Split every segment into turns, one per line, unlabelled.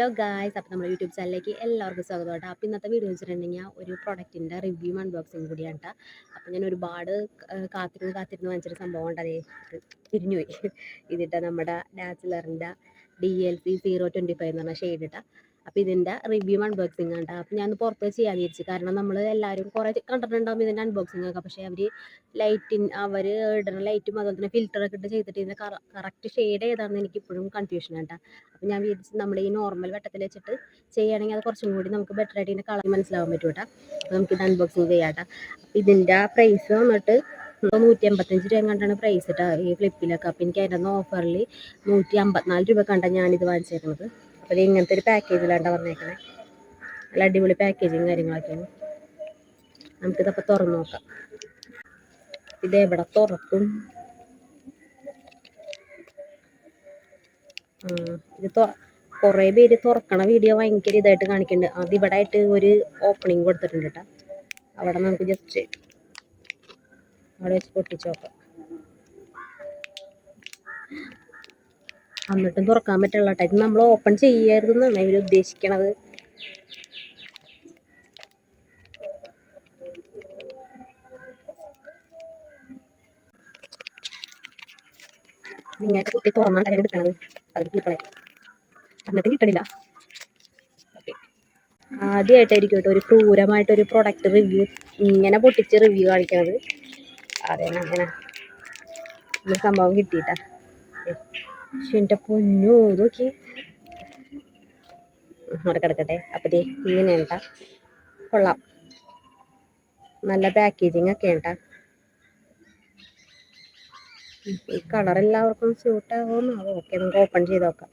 Hello guys അപ്പോൾ നമ്മുടെ YouTube ചാനലിലേക്ക് എല്ലാവർക്കും സ്വാഗതം കേട്ടോ. അപ്പോൾ ഇന്നത്തെ വീഡിയോ വെച്ചിട്ടുണ്ടെങ്കിൽ ഒരു പ്രൊഡക്റ്റിന്റെ റിവ്യൂ അൺബോക്സിങ് കൂടിയാണ് കേട്ടോ. അപ്പോൾ ഞാൻ ഒരുപാട് കാത്തിരുന്ന് കാത്തിരുന്ന് വാങ്ങിച്ചൊരു സംഭവം ഉണ്ട്. അതേ തിരിഞ്ഞുപോയി ഇതിട്ട നമ്മുടെ ഡാച്ചിലറിന്റെ D L C zero twenty five എന്ന് പറഞ്ഞ ഷെയ്ഡ് അപ്പോൾ ഇതിന്റെ റിവ്യൂ അൺബോക്സിങ് ആണ് അപ്പോൾ ഞാൻ പുറത്ത് ചെയ്യാൻ വിചാരിച്ചു. കാരണം നമ്മൾ എല്ലാവരും കുറേ കണ്ടിട്ടുണ്ടാവും ഇതിന്റെ അൺബോക്സിങ് ഒക്കെ. പക്ഷേ അവർ ലൈറ്റിൻ അവർ ഇടുന്ന ലൈറ്റും അതുപോലെ തന്നെ ഫിൽറ്ററൊക്കെ ഇട്ട് ചെയ്തിട്ട് ഇതിന്റെ കറക്റ്റ് ഷെയ്ഡ് ഏതാണെന്ന് എനിക്ക് ഇപ്പോഴും കൺഫ്യൂഷൻ ആണ് കേട്ടോ അപ്പോൾ ഞാൻ വിചാരിച്ചു നമ്മൾ ഈ നോർമൽ വെട്ടത്തിൽ വെച്ചിട്ട് ചെയ്യുകയാണെങ്കിൽ അത് കുറച്ചും കൂടി നമുക്ക് ബെറ്റർ ആയിട്ട് ഇതിന്റെ കളർ മനസ്സിലാവാൻ പറ്റും കേട്ടോ അപ്പോൾ നമുക്ക് ഇത് അൺബോക്സിങ് ചെയ്യാം കേട്ടോ അപ്പോൾ ഇതിന്റെ പ്രൈസ് വന്നിട്ട് നൂറ്റി എൺപത്തഞ്ച് രൂപ കണ്ടാണ് പ്രൈസ് കേട്ടോ ഈ ഫ്ലിപ്പിലൊക്കെ അപ്പോൾ എനിക്ക് അതിന്റെ ഓഫറിൽ നൂറ്റി അമ്പത്തിനാല് രൂപ കണ്ടാണ് ഞാനിത് വാങ്ങിച്ചേക്കുന്നത് അപ്പോൾ ഇങ്ങനത്തെ ഒരു പാക്കേജിലാണ് വന്നേക്കണേ. നല്ല അടിപൊളി പാക്കേജിങ് കാര്യങ്ങളൊക്കെയാണ്. നമുക്കിതപ്പോൾ തുറന്നു നോക്കാം. ഇതെവിടെ തുറക്കും? ഇത് കുറേ പേര് തുറക്കണ വീഡിയോ ഭയങ്കര ഇതായിട്ട് കാണിക്കുന്നുണ്ട് അത് ഇവിടെ ആയിട്ട് ഒരു ഓപ്പണിങ് കൊടുത്തിട്ടുണ്ട് കേട്ടോ അവിടെ നമുക്ക് ജസ്റ്റ് അവിടെ വെച്ച് പൊട്ടിച്ച് നോക്കാം. എന്നിട്ടും തുറക്കാൻ പറ്റുള്ള കേട്ടോ ഇത് നമ്മൾ ഓപ്പൺ ചെയ്യരുതെന്നാണ് ഇവർ ഉദ്ദേശിക്കണത്. നിങ്ങൾക്ക് കുട്ടി തുറന്നാണ് എടുക്കണത്. അത് കിട്ടണേ എന്നിട്ട് കിട്ടണില്ല. ആദ്യമായിട്ടായിരിക്കും കേട്ടോ ഒരു ക്രൂരമായിട്ടൊരു പ്രൊഡക്റ്റ് റിവ്യൂ ഇങ്ങനെ പൊട്ടിച്ച് റിവ്യൂ കാണിക്കണത്. അതെ അങ്ങനെ. ഒരു സംഭവം കിട്ടിയിട്ടാ. എന്റെ പൊന്നു നോക്കി അവിടെ കിടക്കട്ടെ. അപ്പം ദേ ഇങ്ങനെ ഉണ്ടാ? കൊള്ളാം. നല്ല പാക്കേജിങ് ഒക്കെ ഉണ്ടാ? ഈ കളർ എല്ലാവർക്കും സ്യൂട്ട് ആവുമെന്ന് അത് ഓക്കെ നമുക്ക് ഓപ്പൺ ചെയ്ത് നോക്കാം.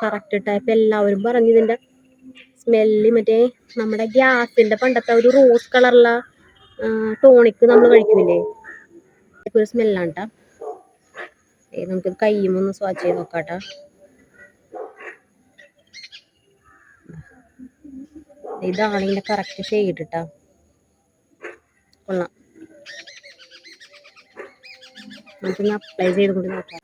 കറക്റ്റ് ടൈപ്പ് എല്ലാവരും പറഞ്ഞു ഇതിന്റെ സ്മെല്ല് മറ്റേ നമ്മുടെ ഗ്യാസിന്റെ പണ്ടത്തെ ഒരു റോസ് കളറുള്ള ടോണിക്ക് നമ്മൾ കഴിക്കൂലേ അതൊക്കെ ഒരു സ്മെല്ലാണ് കേട്ടോ നമുക്ക് കയ്യും ഒന്ന് സ്വാച്ച് ചെയ്ത് നോക്കാട്ടോ. കേട്ടോ ഇതാണ് ഇതിന്റെ കറക്റ്റ് ഷെയ്ഡ് കേട്ടോ കൊള്ളാം. നമുക്കൊന്ന് അപ്ലൈ ചെയ്ത് കൊണ്ട് നോക്കാം.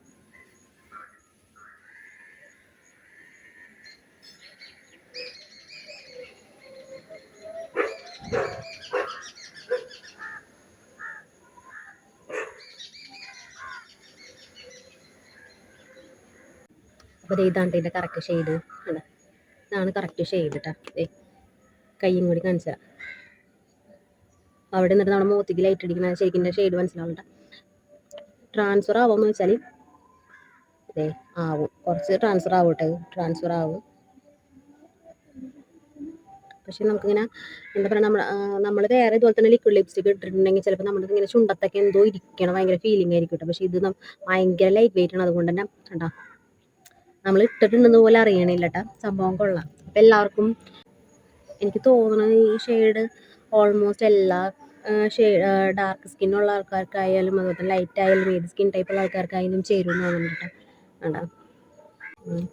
അപ്പോൾ ഇതാണ് ഇതിന്റെ കറക്റ്റ് ഷെയ്ഡ് അല്ല ഇതാണ് കറക്റ്റ് ഷെയ്ഡ് കേട്ടോ ഏ കയ്യും കൂടി കാണിച്ചു തരാം അവിടെ നിന്നിട്ട് നമ്മുടെ മൂത്തിക്ക് ലൈറ്റ് അടിക്കുന്ന ശരിക്കും ഷെയ്ഡ് മനസ്സിലാവുന്നുണ്ട്. ട്രാൻസ്ഫർ ആവുമെന്ന് വെച്ചാൽ അതെ ആവും. കുറച്ച് ട്രാൻസ്ഫർ ആവട്ടെ. ട്രാൻസ്ഫർ ആവും. പക്ഷെ നമുക്കിങ്ങനെ എന്താ പറയുക നമ്മൾ നമ്മൾ വേറെ ഇതുപോലെ തന്നെ ലിക്വിഡ് ലിപ്സ്റ്റിക് ഇട്ടിട്ടുണ്ടെങ്കിൽ ചിലപ്പോൾ നമ്മുടെ ഇങ്ങനെ ചുണ്ടത്തൊക്കെ എന്തോ ഇരിക്കണം. ഭയങ്കര ഫീലിംഗ് ആയിരിക്കും കേട്ടോ പക്ഷേ ഇത് ഭയങ്കര ലൈറ്റ് വെയിറ്റ് ആണ്. അതുകൊണ്ട് തന്നെ കണ്ടോ നമ്മൾ ഇട്ടിട്ടുണ്ടെന്ന് പോലെ അറിയണില്ല കേട്ടോ സംഭവം കൊള്ളാം. അപ്പം എല്ലാവർക്കും എനിക്ക് തോന്നുന്നത് ഈ ഷെയ്ഡ് ഓൾമോസ്റ്റ് എല്ലാ ഷെയ്ഡ് ഡാർക്ക് സ്കിന്നുള്ള ആൾക്കാർക്കായാലും അതുപോലെ തന്നെ ലൈറ്റ് ആയാലും ഏത് സ്കിൻ ടൈപ്പ് ഉള്ള ആൾക്കാർക്കായാലും ചേരും എന്ന് തോന്നുന്നുണ്ട് കേട്ടോ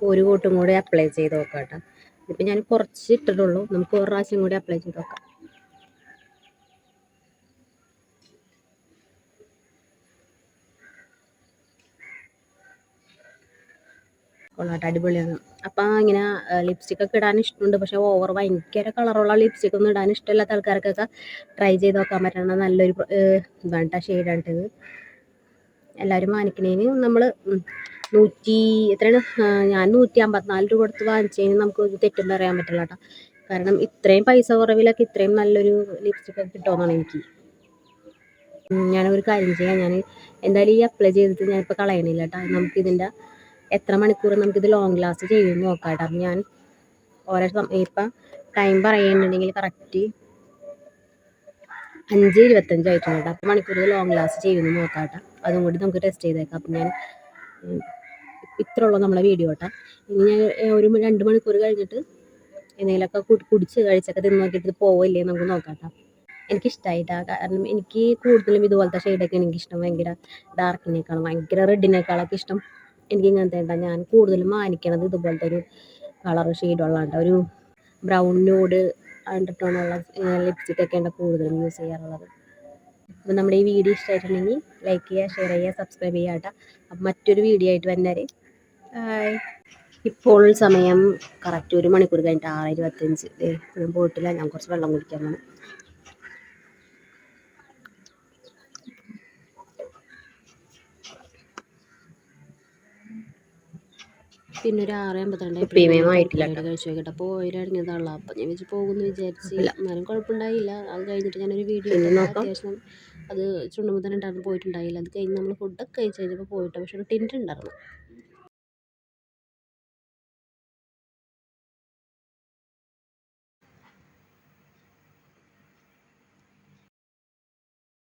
ഒരു കൂട്ടും കൂടി അപ്ലൈ ചെയ്ത് നോക്കാം കേട്ടോ ഇതിപ്പോൾ ഞാൻ കുറച്ച് ഇട്ടിട്ടുള്ളൂ നമുക്ക് ഒരു പ്രാവശ്യം കൂടി അപ്ലൈ ചെയ്ത് നോക്കാം. കൊള്ളാട്ടെ അടിപൊളിയാണ്. അപ്പം ഇങ്ങനെ ലിപ്സ്റ്റിക് ഒക്കെ ഇടാൻ ഇഷ്ടമുണ്ട് പക്ഷേ ഓവർ ഭയങ്കര കളറുള്ള ലിപ്സ്റ്റിക് ഒന്നും ഇടാൻ ഇഷ്ടമില്ലാത്ത ആൾക്കാർക്കൊക്കെ ട്രൈ ചെയ്ത് നോക്കാൻ പറ്റണ നല്ലൊരു ഇതാണ് കേട്ടോ ഷെയ്ഡാണ് എല്ലാവരും വാങ്ങിക്കണേന് നമ്മൾ നൂറ്റി എത്രയാണ്? ഞാൻ നൂറ്റി അമ്പത്തിനാല് രൂപ കൊടുത്ത് വാങ്ങിച്ചതിന് നമുക്ക് തെറ്റും പറയാൻ പറ്റില്ല കേട്ടോ കാരണം ഇത്രയും പൈസ കുറവിലൊക്കെ ഇത്രയും നല്ലൊരു ലിപ്സ്റ്റിക് ഒക്കെ കിട്ടുമെന്നാണ് എനിക്ക്. ഞാനൊരു കാര്യം ചെയ്യാം. ഞാൻ എന്തായാലും ഈ അപ്ലൈ ചെയ്തിട്ട് ഞാനിപ്പോൾ കളയണില്ല കേട്ടോ നമുക്കിതിന്റെ എത്ര മണിക്കൂർ നമുക്കിത് ലോങ് ലാസ്റ്റ് ചെയ്യുമെന്ന് നോക്കാം കേട്ടോ അപ്പം ഞാൻ ഓരോ ഇപ്പം ടൈം പറയുന്നുണ്ടെങ്കിൽ കറക്റ്റ് അഞ്ച് ഇരുപത്തഞ്ച് ആയിട്ടുണ്ട് കേട്ടോ. അപ്പം മണിക്കൂർ ലോങ് ലാസ്റ്റ് ചെയ്യുമെന്ന് നോക്കാം കേട്ടോ അതും കൂടി നമുക്ക് ടെസ്റ്റ് ചെയ്തേക്കാം. അപ്പം ഞാൻ ഇത്ര ഉള്ളൂ നമ്മളെ വീഡിയോ കേട്ടോ ഇനി ഞാൻ ഒരു രണ്ട് മണിക്കൂർ കഴിഞ്ഞിട്ട് എന്തെങ്കിലുമൊക്കെ കുടി കുടിച്ച് കഴിച്ചൊക്കെ തിന്ന് നോക്കിയിട്ട് പോവില്ലേ നമുക്ക് നോക്കാം കേട്ടോ എനിക്കിഷ്ടമായിട്ടാ കാരണം എനിക്ക് കൂടുതലും ഇതുപോലത്തെ ഷെയ്ഡൊക്കെ എനിക്കിഷ്ടം ഭയങ്കര ഡാർക്കിനേക്കാളും ഭയങ്കര റെഡിനേക്കാളൊക്കെ ഇഷ്ടം. എനിക്ക് ഇങ്ങനത്തെ ഉണ്ടാ ഞാൻ കൂടുതലും മാനിക്കണത് ഇതുപോലത്തെ ഒരു കളർ ഷെയ്ഡുള്ളതാണ്ട ഒരു ബ്രൗൺ നോഡ് അണ്ടർടോണുള്ള ലിപ്സ്റ്റിക് ഒക്കെ ഉണ്ട് കൂടുതലും യൂസ് ചെയ്യാറുള്ളത്. അപ്പോൾ നമ്മുടെ ഈ വീഡിയോ ഇഷ്ടമായിട്ടുണ്ടെങ്കിൽ ലൈക്ക് ചെയ്യുക ഷെയർ ചെയ്യുക സബ്സ്ക്രൈബ് ചെയ്യുക കേട്ടോ. അപ്പം മറ്റൊരു വീഡിയോ ആയിട്ട് വന്നേരെ ഇപ്പോൾ സമയം കറക്റ്റ് ഒരു മണിക്കൂർ കഴിഞ്ഞിട്ട് ആറ് ഇരുപത്തഞ്ച് ഞാൻ പോയിട്ടില്ല. ഞാൻ കുറച്ച് വെള്ളം കുടിക്കാൻ വേണം പിന്നെ ഒരു ആറ് അമ്പത്തിരണ്ട്
ഉപ്പേമയും ആയിട്ടില്ല കേട്ടോ.
കഴിച്ചു നോക്കട്ടെ അപ്പോൾ ഇറങ്ങിയതാണല്ലോ അപ്പം ഞാൻ വെച്ച് പോകുമെന്ന് വിചാരിച്ച്. എന്നാലും കുഴപ്പമുണ്ടായില്ല. അത് കഴിഞ്ഞിട്ട് ഞാനൊരു വീഡിയോ അത്യാവശ്യം അത് ചുണ്ടുമ്പോൾ തന്നെ ഉണ്ടായിരുന്നു. പോയിട്ടുണ്ടായില്ല. അത് കഴിഞ്ഞ് നമ്മൾ ഫുഡൊക്കെ കഴിച്ച് കഴിഞ്ഞപ്പോൾ പോയിട്ട്. പക്ഷെ ഒരു ടിന്റ് ഉണ്ടായിരുന്നു.